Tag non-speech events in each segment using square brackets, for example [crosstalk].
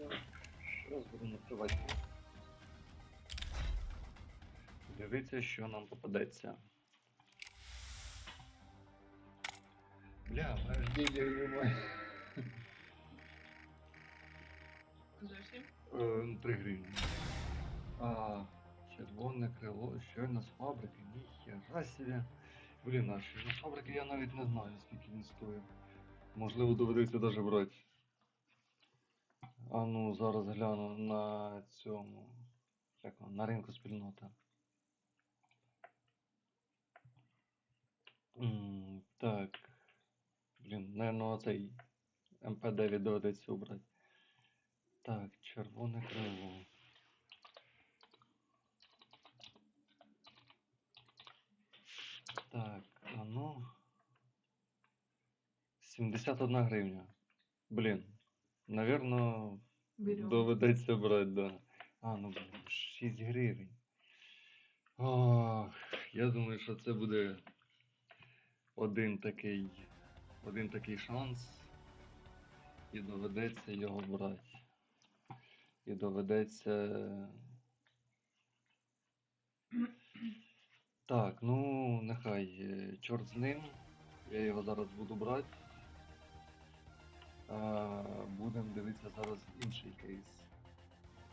Зараз. Дивіться, що нам попадеться. Бля, в мене ж немає. Зовсім? Е, 3 гривні. А, червоне крило, щойно з фабрики, ніхера себе. Блін, а що з фабрики я навіть не знаю, скільки він стоїть. Можливо, доведеться даже брати. А ну, зараз гляну на цьому. Як на ринку спільнота. М, так. Блін, наверное, оцей МП9 доведеться обрати. Так, червоне крило. Так, а ну. 71 гривня. Блін. Наверно, Берем. доведеться брати, да. А, ну 6 гривень. Ох, я думаю, що це буде один такий. Один такий шанс. І доведеться його брати. І доведеться. Так, ну нехай е, чорт з ним. Я його зараз буду брати. А, Будемо дивитися зараз інший кейс.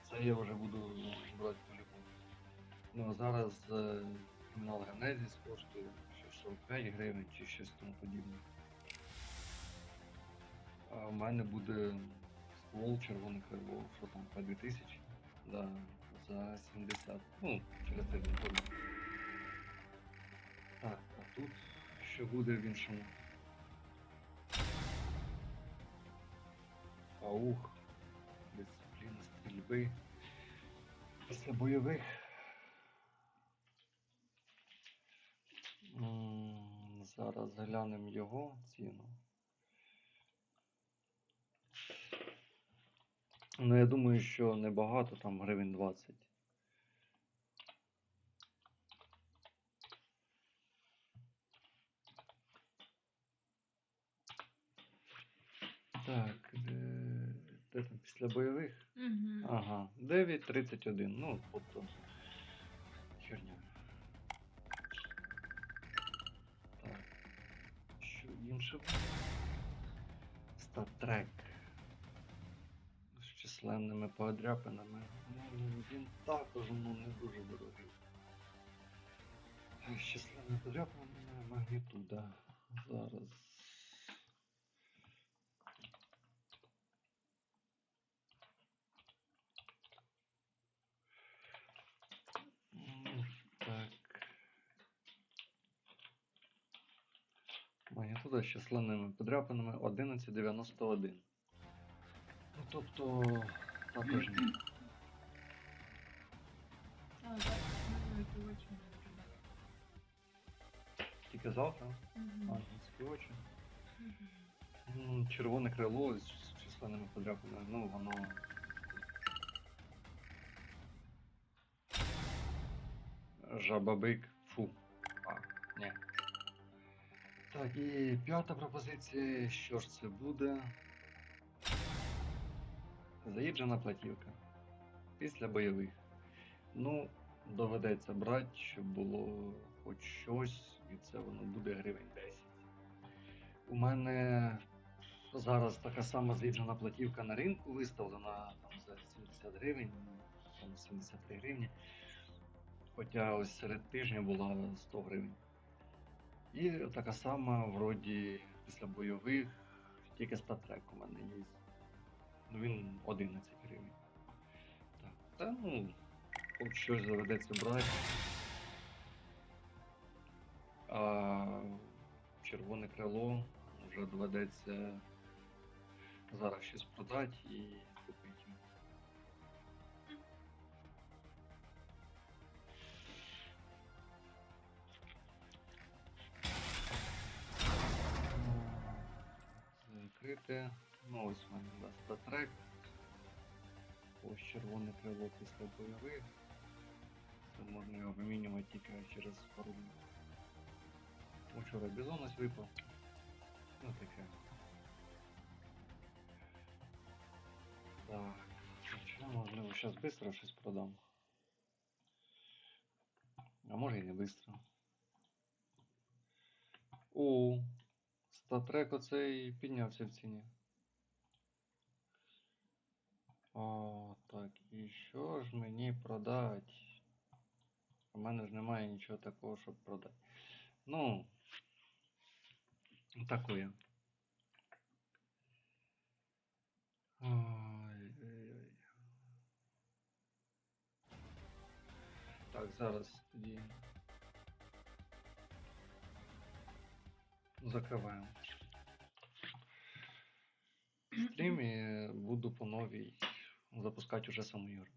Це я вже буду брати по-любому. Ну а зараз е, кримінал Генезіс коштує що 45 гривень чи щось тому подібне. А в мене буде ствол червоне крило, що там по 2000. Да, за 70. Ну, через ходить. Так, а тут що буде в іншому? Аух, дисципліна стрільби. Після бойових. Зараз глянемо його ціну. Ну, я думаю, що небагато, там гривень 20. Так, де, [laughs] після бойових? Угу. Ага, 9.31. Ну, тобто. Херня. Так. Що інше? Статрек. З численними подряпинами. Ну, він також ну, не дуже дорогий. З численними подряпинами магнітуда. Зараз. Магнітуда з численними подряпинами 1191. Ну, тобто, також ні. Ну. Тільки завтра. Мгм. Ангельські очі. Мгм. Червоне крило з з численними подряпинами. Ну, воно. Жабабик. Фу. А, ні. Так, і п'ята пропозиція. Що ж це буде? Заїджена платівка. Pісля бойових. Ну, доведеться брати, щоб було хоч щось, і це воно буде гривень 10. У мене зараз така сама з'їджена платівка на ринку виставлена там, за 70 гривень, там 73 гривні. Хоча ось серед тижня була 100 гривень. І така сама, вроді, після бойових, тільки статрек у мене є. Ну він 11 гривень. Так, та ну, хоч щось доведеться брати. А червоне крило вже доведеться зараз щось продати і купити. Закрите. Ну ось у мене да, статрек. Ось червоне крило після бойових. Це можна його вимінювати тільки через пару днів. Вчора бізон ось випав. Ну таке. Так. Ну, можливо, зараз швидко щось продам. А може і не швидко. О, статрек оцей піднявся в ціні. О, так, і що ж мені продати? У мене ж немає нічого такого, щоб продати. Ну, такое. Ой-ой-ой. Так, зараз тоді. Закриваємо. Стрім і буду по новій запускати уже саму ігру.